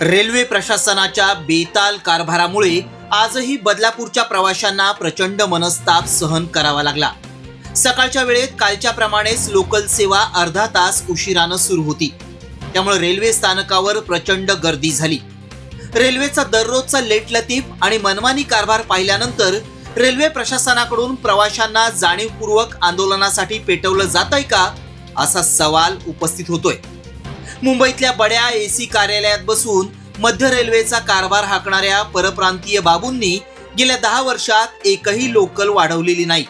Railway प्रशासनाच्या बेताल कारभारामुळे आजही बदलापूरच्या प्रवाशांना प्रचंड मनस्ताप सहन करावा लागला. सकाळच्या वेळेत कालच्या प्रमाणेच लोकल सेवा अर्धा तास उशिरानं सुरू होती. त्यामुळे रेल्वे स्थानकावर प्रचंड गर्दी झाली. रेल्वेचा दररोजचा लेट लतीफ आणि मनमानी कारभार पाहिल्यानंतर रेल्वे प्रशासनाकडून प्रवाशांना जाणीवपूर्वक आंदोलनासाठी पेटवलं जात आहे का? असा सवाल उपस्थित होतोय. मुंबईतल्या बड्या एसी कार्यालयात बसून मध्य रेल्वेचा कारभार हाकणाऱ्या परप्रांतीय बाबूंनी गेल्या दहा वर्षात एकही लोकल वाढवलेली नाही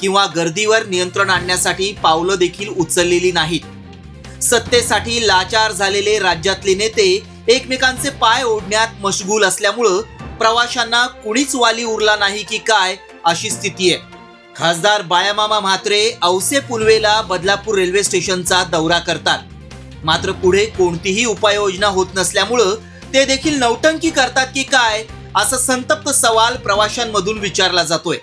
किंवा गर्दीवर नियंत्रण आणण्यासाठी पावलं देखील उचललेली नाहीत. सत्तेसाठी लाचार झालेले राज्यातले नेते एकमेकांचे पाय ओढण्यात मशगूल असल्यामुळं प्रवाशांना कुणीच वाली उरला नाही की काय अशी स्थिती आहे. खासदार बायामामा म्हात्रे औसे पुलवेला बदलापूर रेल्वे स्टेशनचा दौरा करतात. मात्र पुढे कोणतीही उपाययोजना होत नसल्यामुळं ते देखील नौटंकी करतात की काय असा संतप्त सवाल प्रवाशांमधून विचारला जातोय.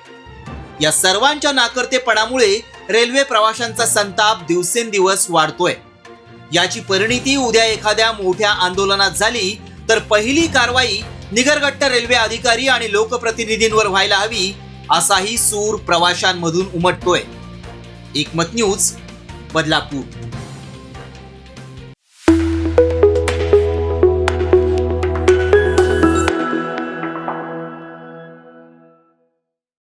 या सर्वांच्या नाकर्तेपणामुळे रेल्वे प्रवाशांचा संताप दिवसेंदिवस वाढतोय. याची परिणिती उद्या एखाद्या मोठ्या आंदोलनात झाली तर पहिली कारवाई निगरगट्ट रेल्वे अधिकारी आणि लोकप्रतिनिधींवर व्हायला हवी असाही सूर प्रवाशांमधून उमटतोय. एकमत न्यूज बदलापूर.